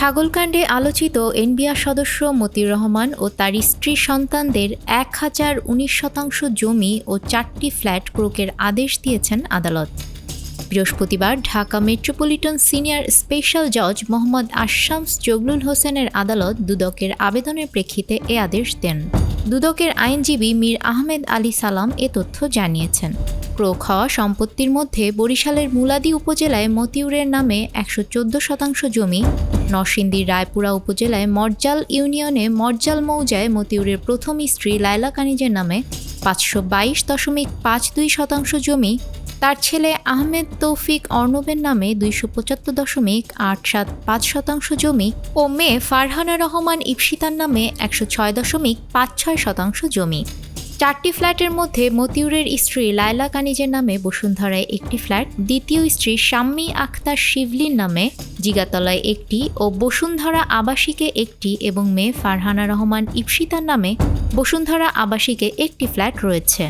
ছাগলকাণ্ডে আলোচিত এনবিআর সদস্য মতিউর রহমান ও তার স্ত্রী সন্তানদের এক হাজার উনিশ শতাংশ জমি ও চারটি ফ্ল্যাট ক্রোকের আদেশ দিয়েছেন আদালত। বৃহস্পতিবার ঢাকা মেট্রোপলিটন সিনিয়র স্পেশাল জজ মোহাম্মদ আশামস জগলুল হোসেনের আদালত দুদকের আবেদনের প্রেক্ষিতে এ আদেশ দেন। দুদকের আইনজীবী মীর আহমেদ আলী সালাম এ তথ্য জানিয়েছেন। ক্রোক হওয়া সম্পত্তির মধ্যে বরিশালের মুলাদি উপজেলায় মতিউরের নামে একশো চোদ্দ শতাংশ জমি, নরসিংদীর রায়পুরা উপজেলায় মর্জাল ইউনিয়নে মর্জাল মৌজায় মতিউরের প্রথম স্ত্রী লায়লা কানিজের নামে পাঁচশো বাইশ দশমিক পাঁচ দুই শতাংশ জমি, তার ছেলে আহমেদ তৌফিক অর্ণবের নামে দুইশো পঁচাত্তর দশমিক আট সাত পাঁচ শতাংশ জমি ও মেয়ে ফারহানা রহমান ইপসিতার নামে একশো ছয় দশমিক পাঁচ ছয় শতাংশ জমি। চারটি ফ্ল্যাটের মধ্যে মতিউরের স্ত্রী লায়লা কানিজের নামে বসুন্ধরায় একটি ফ্ল্যাট, দ্বিতীয় স্ত্রী শাম্মী আখতার শিবলির নামে জিগাতলায় একটি ও বসুন্ধরা আবাসিকে একটি এবং মেয়ে ফারহানা রহমান ইপসিতার নামে বসুন্ধরা আবাসিকে একটি ফ্ল্যাট রয়েছে।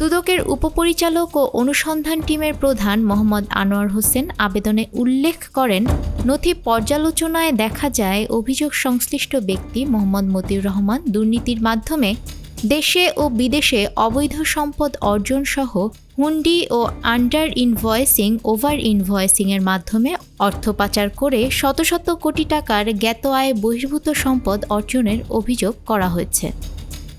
দুদকের উপপরিচালক ও অনুসন্ধান টিমের প্রধান মোহাম্মদ আনোয়ার হোসেন আবেদনে উল্লেখ করেন, নথি পর্যালোচনায় দেখা যায় অভিযোগ সংশ্লিষ্ট ব্যক্তি মোহাম্মদ মতিউর রহমান দুর্নীতির মাধ্যমে দেশে ও বিদেশে অবৈধ সম্পদ অর্জন সহ হুন্ডি ও আন্ডার ইনভয়েসিং, ওভার ইনভয়েসিং এর মাধ্যমে অর্থ পাচার করে শত শত কোটি টাকার জ্ঞাত আয় বহির্ভূত সম্পদ অর্জনের অভিযোগ করা হয়েছে।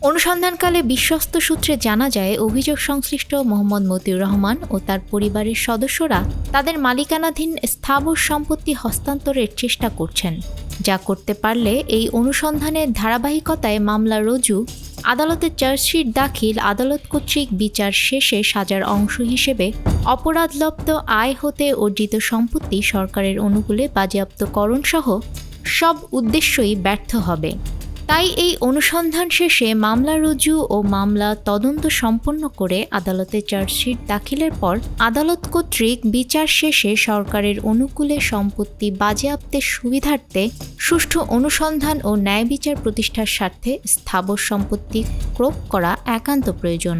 অনুসন্ধানকালে বিশ্বস্ত সূত্রে জানা যায়, অভিযোগ সংশ্লিষ্ট মোহাম্মদ মতিউর রহমান ও তার পরিবারের সদস্যরা তাদের মালিকানাধীন স্থাবর সম্পত্তি হস্তান্তরের চেষ্টা করছেন। যা করতে পারলে এই অনুসন্ধানের ধারাবাহিকতায় মামলা রুজু আদালতে চার্জশিট দাখিল, আদালত কর্তৃক বিচার শেষে সাজার অংশ হিসেবে অপরাধলব্ধ আয় হতে অর্জিত সম্পত্তি সরকারের অনুকূলে বাজেয়াপ্তকরণ সহ সব উদ্দেশ্যই ব্যর্থ হবে। তাই এই অনুসন্ধান শেষে মামলা রুজু ও মামলা তদন্ত সম্পন্ন করে আদালতে চার্জশিট দাখিলের পর আদালত কর্তৃক বিচার শেষে সরকারের অনুকূলে সম্পত্তি বাজেয়াপ্তের সুবিধার্থে সুষ্ঠু অনুসন্ধান ও ন্যায় বিচার প্রতিষ্ঠার স্বার্থে স্থাবর সম্পত্তি ক্রোপ করা একান্ত প্রয়োজন।